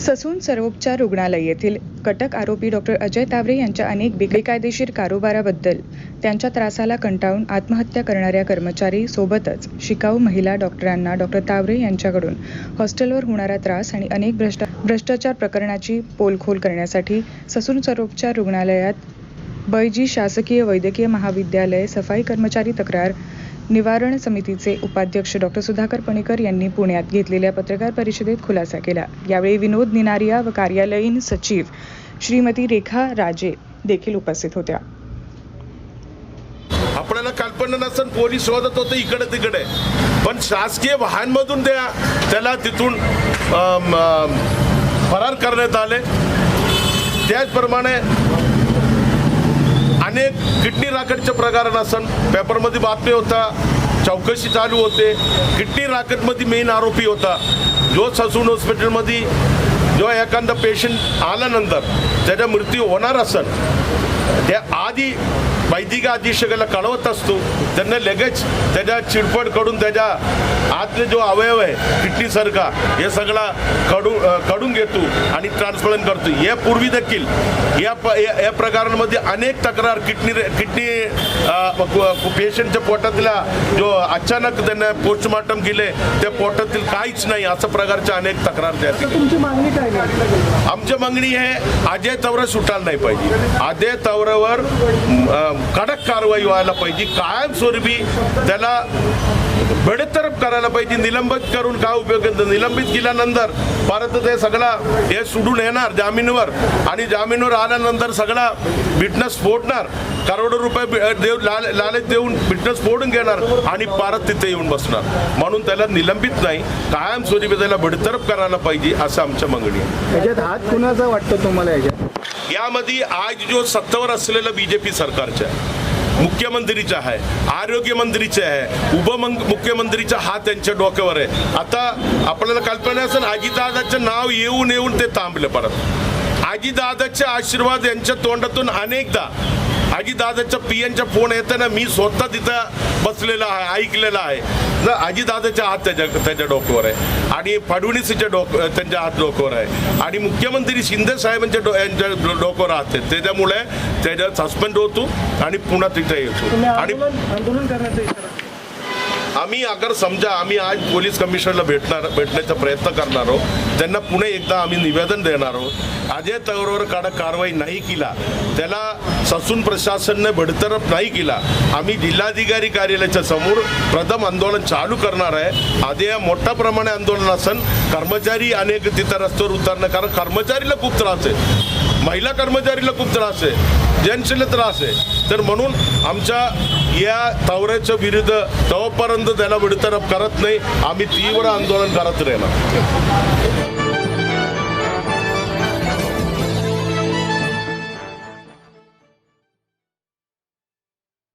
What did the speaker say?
Sassoon सर्वोपचार रुग्णालय येथील कटक आरोपी डॉक्टर अजय तावरे यांच्या अनेक बेकायदेशीर कारोबाराबद्दल त्यांच्या त्रासाला कंटाळून आत्महत्या करणाऱ्या कर्मचारी सोबतच शिकाऊ महिला डॉक्टरांना डॉक्टर तावरे यांच्याकडून हॉस्टेलवर होणारा त्रास आणि अनेक भ्रष्टा भ्रष्टाचार प्रकरणाची पोलखोल करण्यासाठी ससून सर्वोपचार रुग्णालयात बैजी शासकीय वैद्यकीय महाविद्यालय सफाई कर्मचारी तक्रार निवारण समितीचे उपाध्यक्ष डॉक्टर सुधाकर पणेकर यांनी पुण्यात घेतलेल्या पत्रकार परिषदेत खुलासा केला. यावेळी विनोद निनारिया व कार्यालयीन सचिव श्रीमती रेखा राजे देखील उपस्थित होत्या. आपल्याला कल्पना नसन पोलीस शोधत होते इकडे तिकडे. पण शासकीय वाहनमधून त्या त्याला तिथून फरार करण्यात आले. त्याचप्रमाणे अनेक किडनी राकटचे प्रकरण असन. पेपरमध्ये बातमी होता चौकशी चालू होते. किडनी राकटमध्ये मेन आरोपी होता. जो ससून हॉस्पिटलमध्ये जो एखादा पेशंट आल्यानंतर त्याचा मृत्यू होणार असन. आधी वैदिक अधीक्षकाला कळवत असतो. त्यांना लगेच त्याच्या चिडपडकडून त्याच्या आतले जो अवयव आहे किडनीसारखा हे सगळा कडू अ, काढून घेतो आणि ट्रान्सप्लांट करतो. यापूर्वी देखील या प- या या प्रकारांमध्ये अनेक तक्रार किडनी किडनी पेशंटच्या पोटातला जो अचानक त्यांना पोस्टमॉर्टम केले त्या पोटातील काहीच नाही अशा प्रकारच्या अनेक तक्रार त्या ठिकाणी. तुमची मागणी काय आहे? आमची मागणी आहे अजय तवरे सुटायला नाही पाहिजे. अजय तवरेवर कडक कारवाई व्हायला पाहिजे. कायमस्वरूपी त्याला बडतरफ करायला पाहिजे. निलंबित करून काय उपयोग निलंबित केल्यानंतर परत ते सगळा हे सोडून येणार जामीनवर. आणि जामीनवर आल्यानंतर सगळा बिटनेस फोडणार. करोडो रुपये बि- देव लाल- लालच देऊन बिटनेस फोडून घेणार आणि परत तिथे येऊन बसणार. म्हणून त्याला निलंबित नाही कायमस्वरूपी त्याला बडतरफ करायला पाहिजे असं आमच्या मागणी आहे. याच्यात हात कुणाचा वाटतो तुम्हाला याच्यात यामध्ये आज जो सत्तेवर असलेलं बीजेपी सरकारचं आहे मुख्यमंत्रीचा आहे आरोग्यमंत्रीचे आहे उपमं मुख्यमंत्रीच्या हात त्यांच्या डोक्यावर आहे. आता आपल्याला कल्पना असेल अजितदादाचं नाव येऊन येऊन ते थांबले परत. अजितदादाचे आशीर्वाद यांच्या तोंडातून अनेकदा अजितदादाच्या पियांचा फोन येताना मी स्वतः तिथं बसलेला आहे ऐकलेला आहे. ना अजितदादाचा हात त्याच्या त्याच्या डोक्यावर आहे. आणि फडणवीसच्या डोक त्यांच्या हात डोक्यावर आहे. आणि मुख्यमंत्री शिंदे साहेबांच्या डो यांच्या डोक्यावर हात आहे त्याच्यामुळे त्याच्या सस्पेंड होतो आणि पुन्हा तिथे येतो. आणि आंदोलन करण्याचा इशारा. आम्ही अगर समजा आम्ही आज पोलीस कमिशनरला भेटणार भेटण्याचा प्रयत्न करणार आहोत त्यांना पुणे एकदा आम्ही निवेदन देणार आहोत. अजय तवरवर कडक कारवाई नाही केला त्याला ससून प्रशासनने भडतरप नाही केला. आम्ही जिल्हाधिकारी कार्यालयाच्या समोर प्रथम आंदोलन चालू करणार आहे. आधी मोठ्या प्रमाणे आंदोलन असन कर्मचारी अनेक तिथं रस्त्यावर उतरणं कारण कर्मचारीला खूप त्रास आहे. महिला कर्मचारीला खूप त्रास आहे. जेंट्सला त्रास आहे. तर म्हणून आमच्या या तावऱ्याच्या विरुद्ध तोपर्यंत त्याला विडतरफ करत नाही. आम्ही तीव्र आंदोलन करत राहणार.